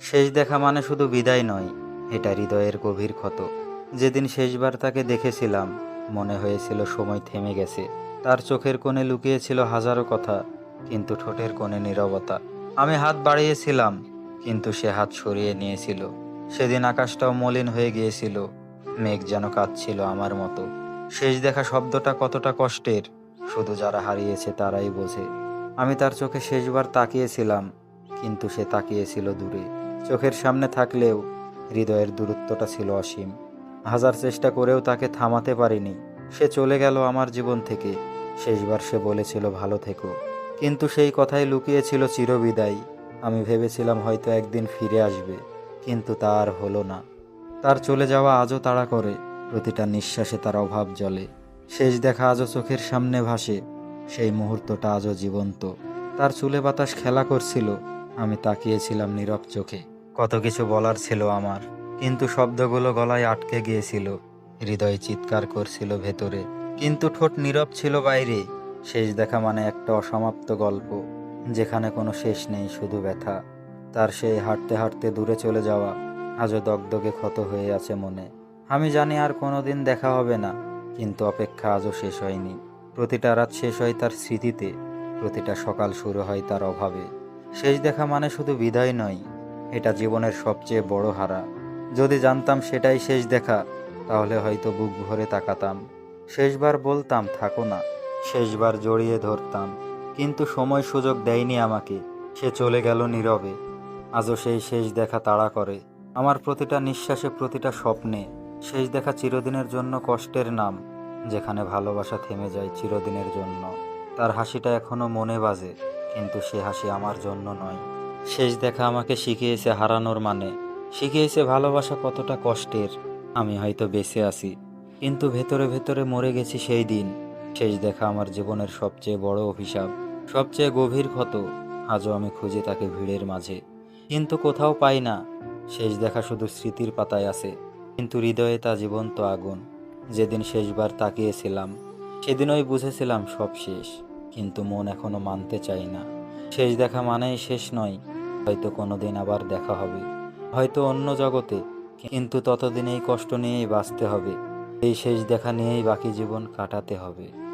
শেষ দেখা মানে শুধু বিদায় নয়, এটা হৃদয়ের গভীর ক্ষত। যেদিন শেষবার তাকে দেখেছিলাম, মনে হয়েছিল সময় থেমে গেছে। তার চোখের কোণে লুকিয়েছিল হাজারো কথা, কিন্তু ঠোঁটের কোণে নীরবতা। আমি হাত বাড়িয়েছিলাম, কিন্তু সে হাত সরিয়ে নিয়েছিল। সেদিন আকাশটাও মলিন হয়ে গিয়েছিল, মেঘ যেন কাঁদছিল আমার মতো। শেষ দেখা শব্দটা কতটা কষ্টের, শুধু যারা হারিয়েছে তারাই বোঝে। আমি তার চোখে শেষবার তাকিয়েছিলাম কিন্তু সে তাকিয়েছিল দূরে। চোখের সামনে থাকলেও হৃদয়ের দূরত্বটা ছিল অসীম। হাজার চেষ্টা করেও তাকে থামাতে পারিনি। সে চলে গেল আমার জীবন থেকে। শেষবার সে বলেছিল, ভালো থেকো। কিন্তু সেই কথাই লুকিয়েছিল চিরবিদায়। আমি ভেবেছিলাম হয়তো একদিন ফিরে আসবে, কিন্তু তা আর হলো না। তার চলে যাওয়া আজও তাড়া করে। প্রতিটা নিঃশ্বাসে তার অভাব জলে। শেষ দেখা আজও চোখের সামনে ভাসে। সেই মুহূর্তটা আজও জীবন্ত। তার চুলে বাতাস খেলা করছিল। আমি তাকিয়েছিলাম নীরব চোখে। কত কিছু বলার ছিল আমার, কিন্তু শব্দগুলো গলায় আটকে গিয়েছিল। হৃদয় চিৎকার করছিল ভেতরে, কিন্তু ঠোঁট নীরব ছিল বাইরে। শেষ দেখা মানে একটা অসমাপ্ত গল্প, যেখানে কোনো শেষ নেই, শুধু ব্যথা। তার সেই হাঁটতে হাঁটতে দূরে চলে যাওয়া, আজও দগদগে ক্ষত হয়ে আছে মনে। আমি জানি আর কোনো দিন দেখা হবে না, কিন্তু অপেক্ষা আজও শেষ হয়নি। প্রতিটা রাত শেষ হয় তার স্মৃতিতে, প্রতিটা সকাল শুরু হয় তার অভাবে। শেষ দেখা মানে শুধু বিদায় নয়, এটা জীবনের সবচেয়ে বড় হারা। যদি জানতাম সেটাই শেষ দেখা, তাহলে হয়তো বুক ভরে তাকাতাম। শেষবার বলতাম, থাকো না। শেষবার জড়িয়ে ধরতাম। কিন্তু সময় সুযোগ দেয়নি আমাকে। সে চলে গেল নীরবে। আজও সেই শেষ দেখা তাড়া করে। আমার প্রতিটা নিঃশ্বাসে প্রতিটা স্বপ্নে। শেষ দেখা চিরদিনের জন্য কষ্টের নাম, যেখানে ভালোবাসা থেমে যায় চিরদিনের জন্য। তার হাসিটা এখনও মনে বাজে। কিন্তু সে হাসি আমার জন্য নয়। শেষ দেখা আমাকে শিখিয়েছে হারানোর মানে। শিখিয়েছে ভালোবাসা কতটা কষ্টের, আমি হয়তো বেঁচে আছি। কিন্তু ভেতরে ভেতরে মরে গেছি সেই দিন। শেষ দেখা আমার জীবনের সবচেয়ে বড় অভিশাপ, সবচেয়ে গভীর ক্ষত। আজও আমি খুঁজে তাকে ভিড়ের মাঝে। কিন্তু কোথাও পাই না। শেষ দেখা শুধু স্মৃতির পাতায় আছে। কিন্তু হৃদয়ে তা জীবন্ত আগুন। যেদিন শেষবার তাকিয়েছিলাম, সেদিনই বুঝেছিলাম সব শেষ। কিন্তু মন এখনও মানতে চাই না। শেষ দেখা মানেই শেষ নয়, হয়তো কোনো দিন আবার দেখা হবে। হয়তো অন্য জগতে, কিন্তু ততদিন এই কষ্ট নিয়েই বাঁচতে হবে। এই শেষ দেখা নিয়েই বাকি জীবন কাটাতে হবে।